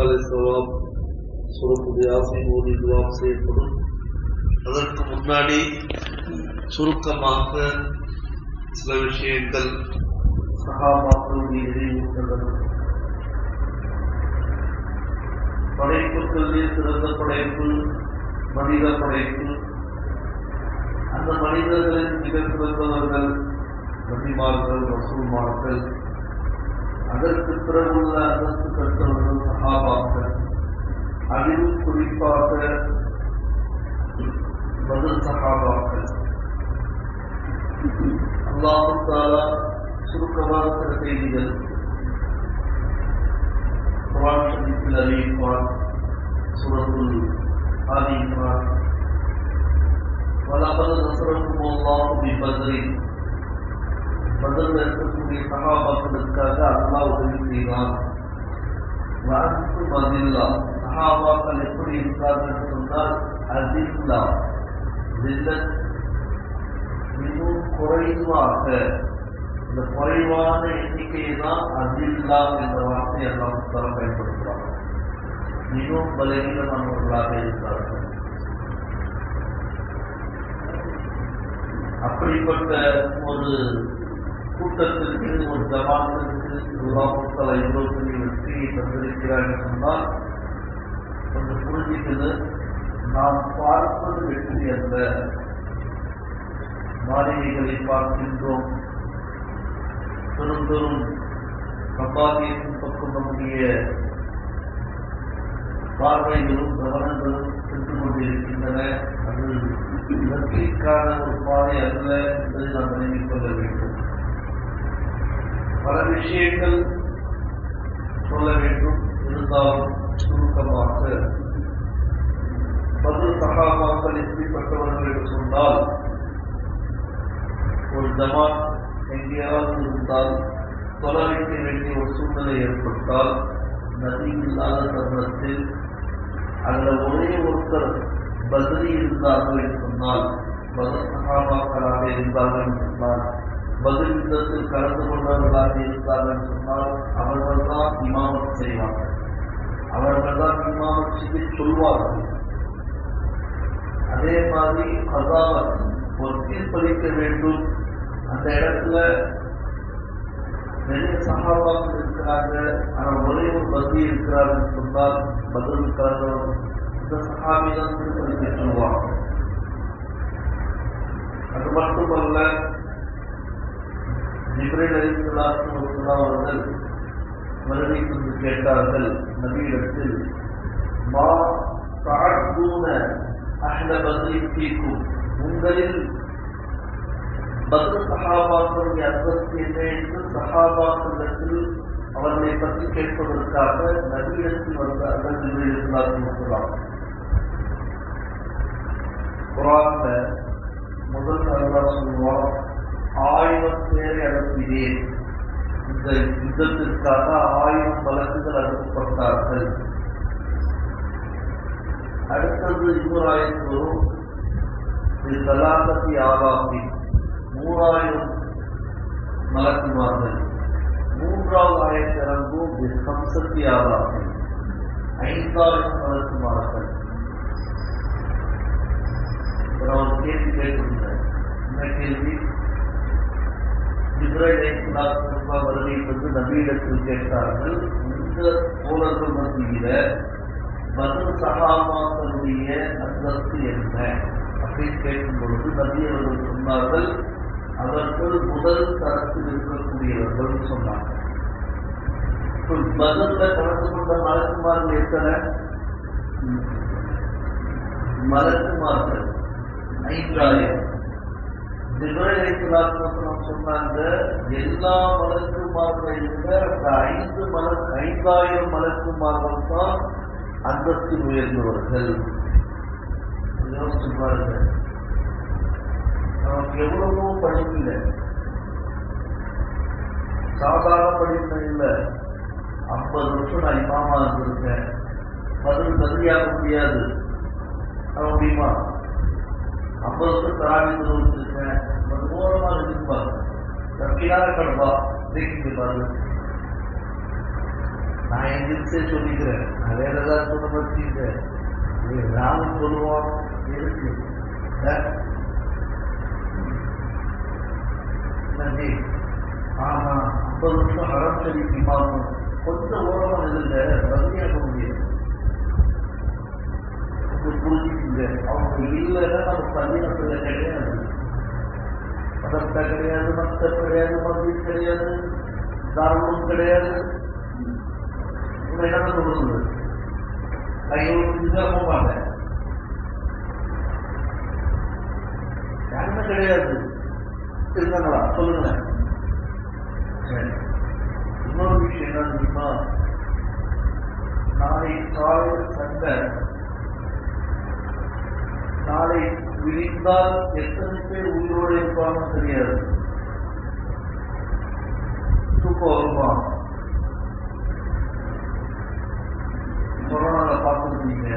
ثواب சுரப்புடைய ஓதி துவாப் செய்யப்படும். அதற்கு முன்னாடி சுருக்கமாக சில விஷயங்கள் சகாபாக்களுடைய படைப்புகளில் சிறந்த படைப்பு மனித படைப்பு. அந்த மனிதர்களின் மிக சிறந்தவர்கள் நபிமார்கள் வசூல்மார்கள் حضرت اللہ رست کرتا ہوں صحابہ پر عظیم خلیفہ پر بدل صحابہ پر اللہ تعالیٰ شروع کمال کرتے ہی جل قرآن شریف علی قرآن سورت قرآن نَصْرَكُمُ اللَّهُ பதில் இருக்கக்கூடிய சகாபாக்களுக்காக அல்லா உதவி செய்வான். வாக்கு பதில்லா சகாபாக்கள் எப்படி இருக்கிறார்கள் சொன்னால் அதில்லா. மிகவும் குறைவாக இந்த குறைவான எண்ணிக்கையை தான் அதில்லா என்ற வார்த்தை எல்லாம் தரம் பயன்படுத்துகிறாங்க மிகவும் பலவீனமானவர்களாக இருக்கிறார்கள் அப்படிப்பட்ட ஒரு கூட்டத்திற்கு ஒரு ஜமாத்திற்கு உலாமுத்தலை இவ்வளவு வெற்றியை தந்திருக்கிறார்கள் சொன்னால் கொஞ்சம் புரிஞ்சுக்கிறது நாம் பார்ப்பது வெற்றி அல்ல. மாளிகைகளை பார்க்கின்றோம். பெரும் பெரும் சம்பாத்தியத்தின் பக்கம் நம்முடைய பார்வைகளும் கவனங்களும் சென்று கொண்டிருக்கின்றன. அது வெற்றிக்கான ஒரு பாதை அல்ல என்பதை நாம் நினைவிக் கொள்ள வேண்டும். பல விஷயங்கள் சொல்ல வேண்டும் இருந்தாலும் சுருக்கமாக பதில் சகாபாக்கள் எப்படிப்பட்டவர்கள் என்று சொன்னால் ஒரு ஜமாத் எங்கேயாவது இருந்தால் தொலைவைக்க வேண்டிய ஒரு சூழ்நிலை ஏற்பட்டால் நதி இல்லாத தருணத்தில் அதில் ஒரே ஒருத்தர் பதிலி இருந்தார்கள் என்று சொன்னால் பதில் சகாபாக்களாக இருந்தார்கள் என்று சொன்னால் பதில் யுத்தத்தில் கலந்து கொண்டவர்களாக இருந்தார்கள் என்று சொன்னால் அவர்கள்தான் இமாமத் செய்வார்கள் அவர்கள்தான் இமாமத் செய்து சொல்வார்கள். அதே மாதிரி அதாவது ஒரு தீர்ப்பளிக்க வேண்டும். அந்த இடத்துல நிறைய சகாபாக இருக்கிறாங்க. ஆனால் ஒரே ஒரு பகுதி இருக்கிறார்கள் சொன்னால் பதில் கலந்தவர் இந்த சகாபிதான் தீர்ப்பளிக்க சொல்லுவாங்க அது மட்டுமல்ல ஜிப்ரேல் அலிஸ்லாத்து அவர்கள் வருகை கொண்டு கேட்டார்கள் நபியிடத்தில் மா தாழ்த்தூன அஹ்ல தீர்க்கும் உங்களில் பதில் சகாபாக்களுடைய அந்தஸ்து என்ன என்று சகாபாக்களிடத்தில் அவர்களை பற்றி கேட்பதற்காக நபியிடத்தில் வந்தார்கள் ஜிப்ரேல் சொல்லலாம் குரான்ல முதல் அல்லாஹ் சொல்லுவான் ஆயிரம் பேரை அனுப்பினேன் இந்த யுத்தத்திற்காக ஆயிரம் வழக்குகள் அனுப்பப்பட்டார்கள். அடுத்தது இன்னொரு ஆயிரத்தி வரும் இது தலாசத்தி ஆறாத்தி மூவாயிரம் மலக்குமார்கள். மூன்றாவது ஆயிரத்தி இறங்கும் சம்சத்தி ஆறாத்தி ஐந்தாயிரம் மலக்குமார்கள். கேள்வி கேட்டிருந்தேன் என்ன கேள்வி வருகை வந்து நபியிடத்தில் கேட்டார்கள் இந்த தோழர்கள் மத்தியில பதில் சகாபாக்களுடைய அந்தஸ்து என்ன அப்படின்னு கேட்கும் பொழுது நபி அவர்கள் சொன்னார்கள் அவர்கள் முதல் தரத்தில் இருக்கக்கூடியவர்கள் சொன்னார்கள் பதில கலந்து கொண்ட மலக்குமார்கள் எத்தனை மலக்குமார்கள் ஐந்தாயிரம் சொன்னாங்க எல்லா மலக்குமார்களை விட அந்த ஐந்து மலர் ஐந்தாயிரம் மலக்குமார்கள் தான் அந்தஸ்தில் உயர்ந்தவர்கள். யோசிச்சு பாருங்க நமக்கு எவ்வளவோ படிப்பில்லை சாதாரண படிப்பு இல்லை ஐம்பது வருஷம் நான் இமாமா இருந்திருக்கேன். பதில் பதியாக முடியாது. முடியுமா ஐம்பது வருஷம் தராவி வச்சிருக்கேன் ஓரமாக இருப்பாங்க தப்பியான கடப்பா தேக்கிட்டு பாருங்க. நான் எங்கிருச்சே சொல்லிக்கிறேன். நான் வேற ஏதாவது சொல்ல வச்சுக்கிறேன் ராமன் சொல்லுவோம் இருக்கு நன்றி. ஆமா ஐம்பது வருஷம் அறம் சரி இமாமும் கொஞ்சம் ஓரமாக இருந்த வசதியாக முடியும் கொஞ்சம் இந்த அவங்க இல்லைன்னா நம்ம பள்ளியினத்துல கிடையாது. மதத்தை கிடையாது மத்த கிடையாது மந்திர் கிடையாது தாராளம் கிடையாது. என்ன சொல்றது? நான் இவங்களுக்கு செஞ்சா போக யாருமே கிடையாது. இருந்தாங்களா சொல்லுங்க இன்னொரு விஷயம் என்ன தெரியுமா? நாளை காலையில் சண்டை. நாளை விரிந்தால் எத்தனை பேர் உயிரோடு இருப்பாங்க தெரியாது. தூக்கம் வருமா? கொரோனால பார்த்துருந்தீங்க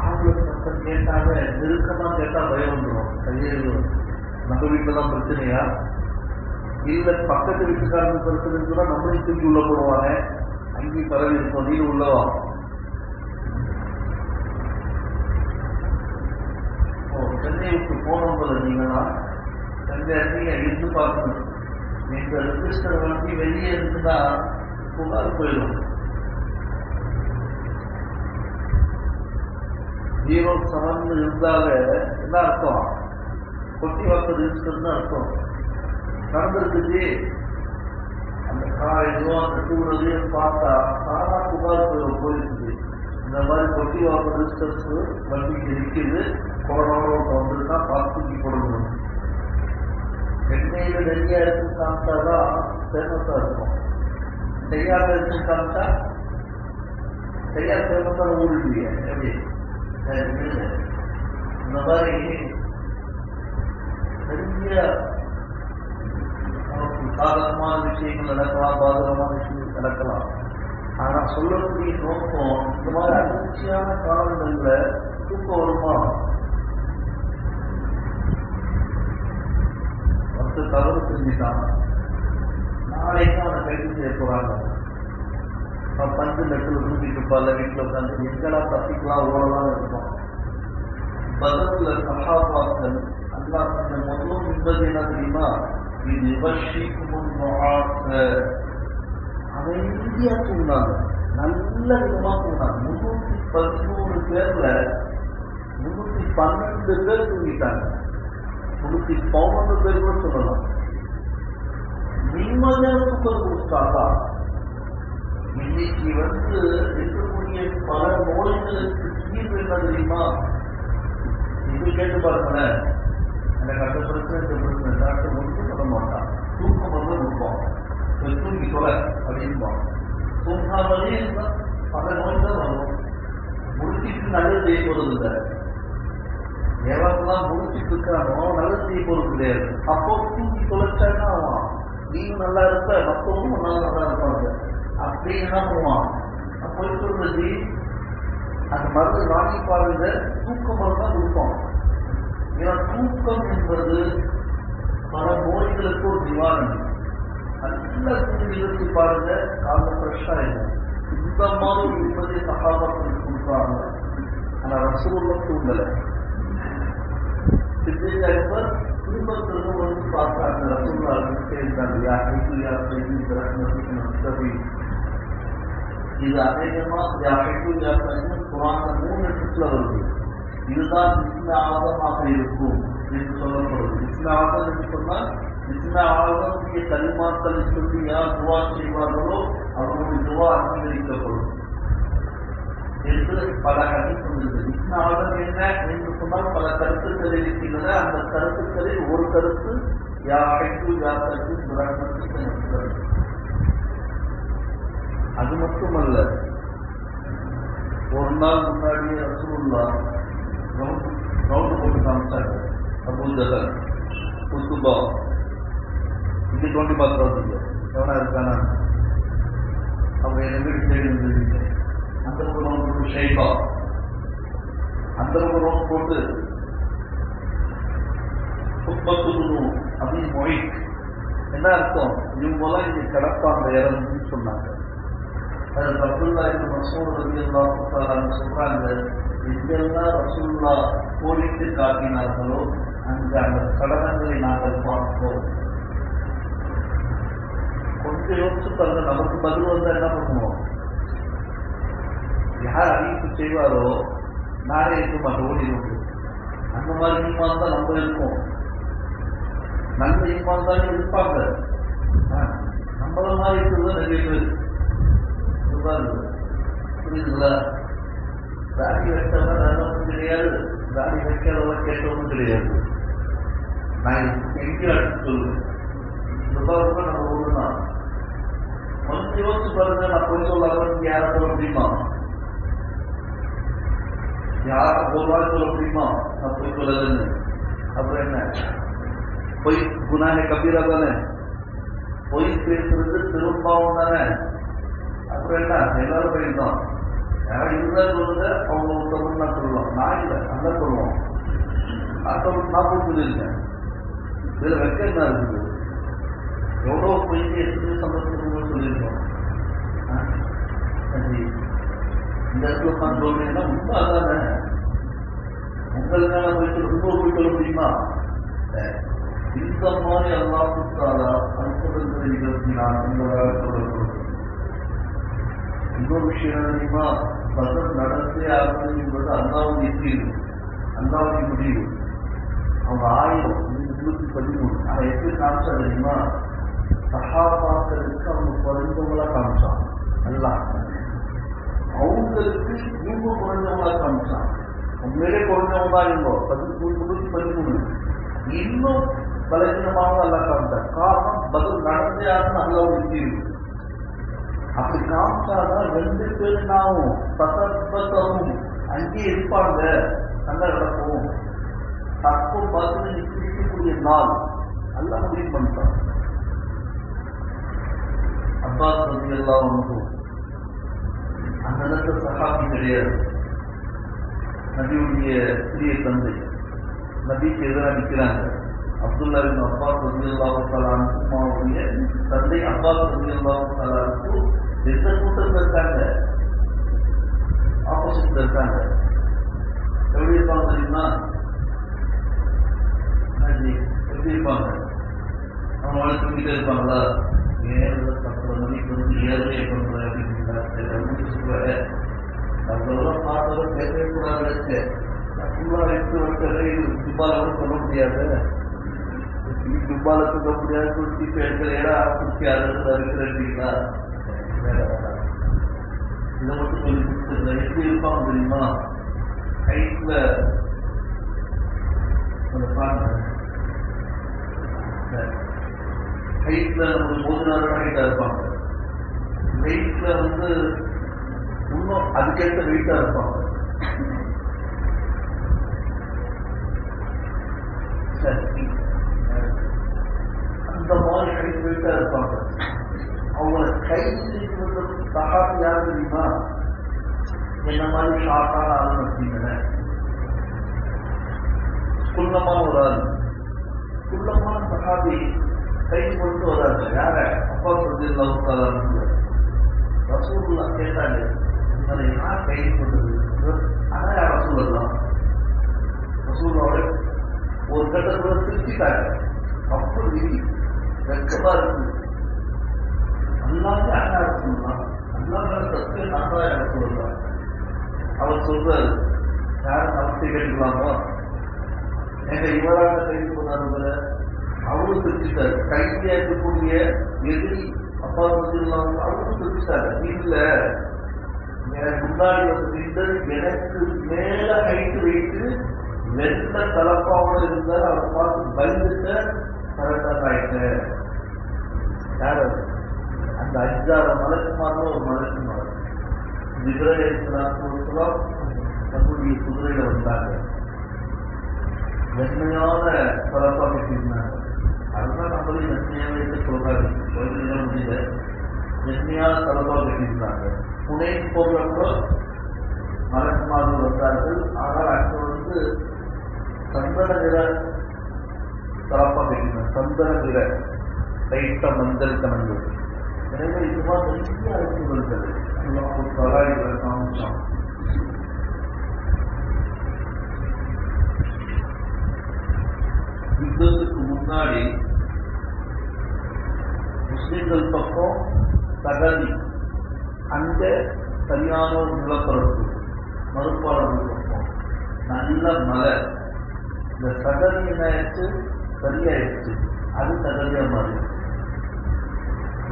ஆம்பளை சத்தம் கேட்டாங்க நெருக்கமா கேட்டா பயம் வந்துடும் கையெழு நம்ம வீட்டுல தான் பிரச்சனையா? இல்ல பக்கத்து வீட்டுக்காரங்க பிரச்சனை கூட நம்மளையும் தூக்கி உள்ள போடுவாங்க. அங்கேயும் பரவி இருக்கும் நீ உள்ளவா சென்னைக்கு சென்னை விட்டு போனவங்கள இருந்து பார்க்கணும். நீங்கள் ரிஜிஸ்டர் வண்டி வெளியே இருந்தா புகார் போயிடும். ஜீவம் சமந்து இருந்தால என்ன அர்த்தம்? கொட்டி வாக்க ரிஜிஸ்டர்னு அர்த்தம். நடந்திருக்குது. அந்த கார் எதுவோ அந்த டூரது பார்த்தா சாரா புகார் போயிருக்குது இந்த மாதிரி கொட்டி வாக்க ரிஜிஸ்டர்ஸ் வண்டிக்கு இருக்குது கொரோனாவோட வந்திருக்கா பார்த்து கொடுக்கணும். போடணும் நெல்லியா எடுத்து இடத்துக்கு காமிச்சாதான் ஃபேமஸா இருக்கும். செய்யாத எடுத்து காமிச்சா செய்யா ஃபேமஸான ஊர் எப்படி? இந்த மாதிரி நிறைய சாதகமான விஷயங்கள் நடக்கலாம் பாதகமான விஷயங்கள் நடக்கலாம். ஆனா சொல்லக்கூடிய நோக்கம் இந்த மாதிரி அதிர்ச்சியான காலங்கள்ல தூக்கம் வருமா? மற்ற தவறு செஞ்சுட்டான். நாளைக்கும் அவனை கைது செய்ய போறாங்க. பஞ்சு லட்சம் தூக்கிட்டு இருப்பாள் வீட்டில் உட்காந்து எங்கெல்லாம் தப்பிக்கலாம் ஓடலாம் இருக்கும் பதத்துல சகாபாக்கள் அல்லா கொஞ்சம் முதலும் என்பது என்ன தெரியுமா? இது விமர்சிக்கும் அமைதியா தூங்கினாங்க நல்ல விதமா தூங்கினாங்க முன்னூத்தி பதிமூணு பேர்ல முன்னூத்தி பன்னெண்டு பேர் தூங்கிட்டாங்க முன்னூத்தி பதினொன்று பேர் கூட சொல்லலாம் நிம்மதியான தூக்கம் கொடுத்தாங்களா இன்னைக்கு வந்து இருக்கக்கூடிய பல நோய்களுக்கு தீர்வு என்ன தெரியுமா? இது கேட்டு பாருங்களேன். எனக்கு அந்த பிரச்சனை இந்த பிரச்சனை டாக்டர் ஒன்றும் சொல்ல மாட்டான். தூக்கம் வந்து இருப்போம் தூங்கி கொலை அப்படின்பான். தூங்காமலே இருந்தா பல நோய் தான் வரும். முடிச்சிட்டு நல்லது செய்ய போறது இல்லை எவரெல்லாம் முடிச்சுட்டு இருக்கானோ நல்லது செய்ய போறது கிடையாது அப்போ தூக்கி தொலைச்சானா ஆவான் நீயும் நல்லா இருப்ப மத்தவங்களும் நல்லா நல்லா இருப்பாங்க. அப்படின்னா போவான் பண்ணுவான்? போய் சொல்றது அந்த மருந்து வாங்கி பாருங்க தூக்க மருந்து தான் கொடுப்போம் ஏன்னா தூக்கம் என்பது பல நோய்களுக்கு ஒரு நிவாரணம். நல்ல தூங்கி பாருங்க காலம் ஃப்ரெஷ்ஷா இல்லை இந்த மாதிரி நிம்மதி சகாபாக்களுக்கு கொடுப்பாங்க ஆனா ரசூர்ல தூங்கல. இருந்தாங்க யா ஹைது யா சைது ரஹ்மத்துக்கு நஸ்தபி இது அநேகமா யாருக்கு குரான மூணு இடத்துல வருது இதுதான் இஸ்ல ஆதமாக இருக்கும் என்று சொல்லப்படுது இஸ்ல ஆதம் என்று சொன்னால் இஸ்ல ஆதமுடைய கலிமாக்களை சொல்லி யார் துவா செய்வார்களோ அவர்களுடைய துவா அங்கீகரிக்கப்படும் என்று பல ஹதீஸ் வந்தது இஸ்ல ஆதம் என்ன என்று சொன்னால் பல கருத்துக்கள் இருக்கின்றன அந்த கருத்துக்களில் ஒரு கருத்து யாருக்கு யாருக்கு துராகத்துக்கு அது மட்டுமல்ல ஒரு நாள் முன்னாடி ரசூல்லா ரவுண்டு போட்டு காமிச்சாங்க அபூஜகர் குத்துபா இது டுவெண்ட்டி பார்த்து வந்தீங்க எவனா இருக்கானா அவங்க என் வீடு தேடி இருந்தீங்க அந்த பக்கம் ரவுண்ட் போட்டு ஷைபா அந்த பக்கம் ரவுண்ட் போட்டு அப்படின்னு மொழி. என்ன அர்த்தம்? இவங்கெல்லாம் இங்க கிடப்பாங்க இறந்துன்னு சொன்னாங்க. அது ரசூல்லா இந்த மசூல் ரவி அல்லாஹ் சொல்றாங்க எங்கெல்லாம் ரசூல்லா கோடிட்டு காட்டினார்களோ அங்கு அந்த கடனங்களை நாங்கள் பார்ப்போம். கொஞ்சம் யோசிச்சு பாருங்க நமக்கு பதில் வந்தா என்ன பண்ணுவோம்? யார் அறிவிப்பு செய்வாரோ நானே இருக்க மாட்டோம் ஓடி இருக்கு அந்த மாதிரி ஈமான் தான் நம்ம இருக்கோம். நல்ல ஈமான் தான் இருப்பாங்க நம்மள மாதிரி இருக்கிறது நிறைய பேர். இருப்பாங்க. புரியுதுங்களா? தாடி வைத்தவன் நல்லவனும் கிடையாது. தாடி வைக்காதவன் கேட்டவனும் கிடையாது. நான் எங்கே அடுத்து சொல்லுவேன் துபாவுக்கு நம்ம ஊரு தான் கொஞ்சம் யோசிச்சு பாருங்க நான் போய் சொல்லாம நீங்க யாரை சொல்ல முடியுமா யார ஒரு வாரம் சொல்ல முடியுமா? நான் போய் சொல்லலன்னு. அப்புறம் என்ன? பொய் குணானே கபீரா தானே? பொய் பேசுறது திரும்பவும் தானே? அப்புறம் என்ன? எல்லாரும் போயிருந்தோம். யாரும் இருந்தா சொல்லுங்க அவங்க ஒருத்தவங்க நான் சொல்லலாம். நான் இல்லை நல்லா சொல்லுவோம். நான் சொல்ல நான் போய் சொல்லியிருக்கேன். இதுல வெக்க என்ன இருக்குது? எவ்வளோ பொய் பேசுறது சந்தோஷம் சொல்லியிருக்கோம். இந்த இடத்துல உட்காந்து சொல்றீங்கன்னா உண்மை அதானே? உங்களுக்கான போய் ரொம்ப போய் சொல்ல முடியுமா? இந்த மாதிரி அல்லாஹுத்தாலா அனுப்புகிற நிகழ்ச்சி நான் உங்களால் சொல்லப்படுறேன் இன்னொரு விஷயம் தெரியுமா? பதில் நடத்தே ஆகணும் என்பது அல்லாவுக்கு தீர்வு அல்லாவுக்கு முடிவு. அவங்க ஆயிரம் முன்னூத்தி பதிமூணு. ஆனா எப்படி காமிச்சா தெரியுமா? சகாபாக்களுக்கு அவங்க குறைந்தவங்களா காமிச்சான் நல்லா. அவங்களுக்கு இவங்க குறைஞ்சவங்களா காமிச்சான் உண்மையிலே குறைஞ்சவங்க இருந்தோம் பதிமூணு முன்னூத்தி பதிமூணு. இன்னும் பலகீனமாக அல்லா காமிட்டார் காரணம் பதில் நடந்தே ஆகணும் அல்லாவுடைய தீர்வு அப்படி காமிச்சாதான் ரெண்டு பேருனாவும் சதப்பத்தவும் அங்கே இருப்பாங்க நல்ல நடக்கும் தப்பு பதில் நிற்கக்கூடிய நாள் அல்ல முடிவு பண்ணிட்டான் அப்பாஸ் வந்து எல்லாம் ஒன்று அந்த இடத்துல சகாபி கிடையாது நபியுடைய சிறிய தந்தை நபிக்கு எதிராக நிற்கிறாங்க அப்துல்லாவின் அப்பா அப்பாஸ் ரவி தந்தை அப்பா ரவி எந்த கூட்டத்தில் இருக்காங்க? ஆப்போசிட்ல இருக்காங்க. எப்படி இருப்பாங்க தெரியுமா? எப்படி இருப்பாங்க? அவங்க வந்து தூங்கிட்டே இருப்பாங்களா? ஏழு பத்து மணிக்கு வந்து ஏழையை பண்றேன் அப்படின்னு சொல்றாங்க அதெல்லாம் பார்த்தவரை பேசவே கூடாது வச்சு ஃபுல்லா எடுத்து வச்சு துப்பால சொல்ல முடியாது. துப்பால தூக்க முடியாது குடிச்சி பெண்கள் ஏடா குடிச்சி அதை இருக்கிறீங்களா இதை மட்டும் சொல்லி கொடுத்துருந்தா எப்படி இருப்பாங்க தெரியுமா ஹைட்ல அந்த பாருங்க ஹைட்ல நம்ம மோதினாரோட ஹைட்டா இருப்பாங்க வெயிட்ல வந்து இன்னும் அதுக்கேற்ற வெயிட்டா இருப்பாங்க. சரி. அந்த மாதிரி ஹைட் வெயிட்டா இருப்பாங்க. அவங்கள கை தகாது யார் தெரியுமா? என்ன மாதிரி ஷார்ட்டான ஆள் வச்சுங்களேன் குள்ளமான ஒரு ஆள். குள்ளமான சகாபி கைது கொண்டு வராங்க யார? அப்பா சொல்லி லவ் ரசூல்லா கேட்டாங்க இவரை யார் கைது கொண்டது ஆனா யார் ரசூல்லாம் ரசூல்லாவோட ஒரு கட்டத்துல திருச்சிட்டாங்க விதி வெக்கமா இருக்கு அல்லாமே அண்ணா ரசூல்லாம் அல்லாத சத்தியம் நானா எனக்கு யார அவர் சொல்றாரு யாரும் நமஸ்தே கேட்டுக்கலாமா எங்க இவராக கைது பண்ணாருங்கிற அவரும் திருச்சிட்டாரு கைதியா இருக்கக்கூடிய எதிரி அப்பா சொல்லிடலாம் அவரும் திருச்சிட்டாரு இல்ல எனக்கு முன்னாடி வந்து நின்றது எனக்கு மேல கைட்டு வைத்து வெள்ள தலப்பாவோட இருந்தார் அவரை பார்த்து பயந்துட்ட கரெக்டாக யார்? அந்த அஞ்சாறு மலக்குமாரில் ஒரு மலக்குமார். இப்ராஹிம் தன்னுடைய குதிரையில வந்தாங்க. வெண்மையான பரப்பா இருந்தாங்க அதுதான் நம்மளே வெண்மையாக வைத்து சொல்றாங்க சொல்ல முடியல. வெண்மையான தலப்பா இருந்தாங்க புனே போகிறப்போ மலக்குமார்கள் வந்தார்கள். ஆனால் அங்கு தலப்பா கட்டினாங்க சந்தன நிற லைட்ட மஞ்சள் கணங்கள் எனவே இது நிறைய அழைப்பு வருகிறது அல்லாஹ் தலா இதில் யுத்தத்துக்கு முன்னாடி முஸ்லிம்கள் பக்கம் தகதி. அங்க சரியான ஒரு நிலப்பரப்பு மறுப்பாளர்கள் பக்கம். நல்ல மலை. இந்த சகதி என்ன சரியாயிடுச்சு. அது தகதியா மாறி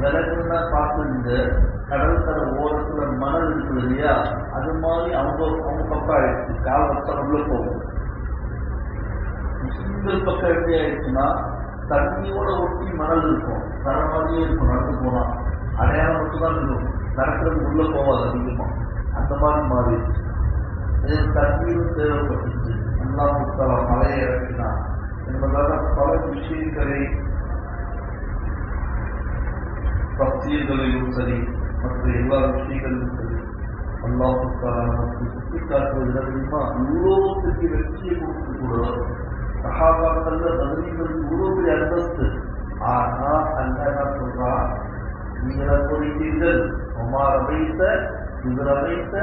விலங்குன்னா பார்த்துங்க கடற்கரை ஓரத்துல மணல் இருக்குது இல்லையா? அது மாதிரி அவங்க அவங்க பக்கம் ஆயிடுச்சு. கால் பக்கம் உள்ள போகும் முஸ்லிம்கள் பக்கம் எப்படி ஆயிடுச்சுன்னா தண்ணியோட ஒட்டி மணல் இருக்கும். தர மாதிரியே இருக்கும் நடந்து போனா. அடையாளம் மட்டும்தான் இருக்கும். நடக்கிறது உள்ள போவாது அதிகமா. அந்த மாதிரி மாறிடுச்சு. இதே தண்ணீரும் தேவைப்பட்டுச்சு. எல்லாம் முத்தலா மலையை இறக்கினா. என்பதால பல விஷயங்களை பக்தியங்களையும் சரி மற்ற எல்லா விஷயங்களிலும் சரி அல்லாஹுத்தாலா நமக்கு சுட்டிக்காட்டுவது தெரியுமா இவ்வளோ பெரிய வெற்றியை கொடுத்து கூடுவார் சகாபாக்கள்ல பதினீர்கள் இவ்வளோ பெரிய அந்தஸ்து ஆனா அல்ல என்ன சொல்றா நீங்கள் கூறினீர்கள் உமார் அமைத்த இவர் அமைத்த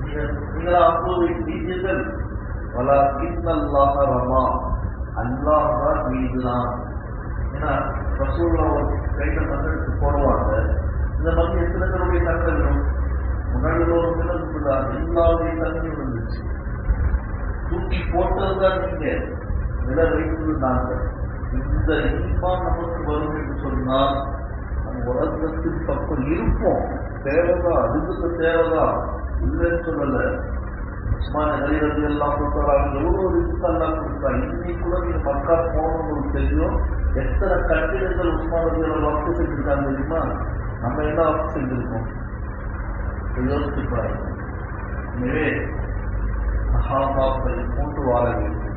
நீங்கள் அப்போது நீங்கள் வலா கிண்ணல்லாக அல்லாஹால் மீதுதான். ஏன்னா ரசூல்லா ஒரு கையில் தங்களுக்கு போடுவாங்க. இந்த மாதிரி எத்தனை பேருடைய தகவல்களும் முன்னாடி ஒரு மிளகுதா எல்லாருடைய தண்ணி இருந்துச்சு தூக்கி போட்டதுதான் நீங்க. வில வைத்தது நாங்கள் இந்த இன்பம் நமக்கு வரும் என்று சொன்னால் நம்ம உலகத்தின் பக்கம் இருப்போம். தேவைதான். அதுக்கு தேவைதான். இல்லைன்னு சொல்லல. உஸ்மான நலிரதி எல்லாம் கொடுத்தாங்க எவ்வளவு ரிஸ்க் எல்லாம் கொடுத்தாங்க இன்னைக்கு கூட நீங்க மக்கா போகணும்னு தெரியும். எத்தனை கட்டிடங்கள் உஸ்மான நலிகள் ஒர்க் செஞ்சிருக்காங்க தெரியுமா? நம்ம என்ன ஒர்க் செஞ்சிருக்கோம்? யோசிச்சு பாருங்க. எனவே மகாபாக்களை போட்டு வாழ வேண்டும்.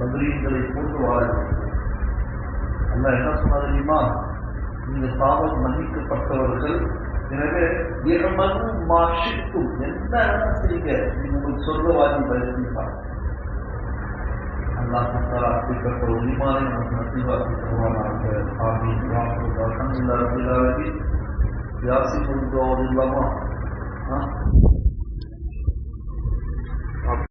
பத்ரீன்களை போட்டு வாழ வேண்டும். அல்ல என்ன சொன்னா தெரியுமா? நீங்க பாவம் மன்னிக்கப்பட்டவர்கள். எனவே മാഷിക്കും എന്താണ് ചെയ്യുക നിങ്ങൾ സ്വർഗവാദി പരിധിപ്പാണ് اللہ تعالیٰ آپ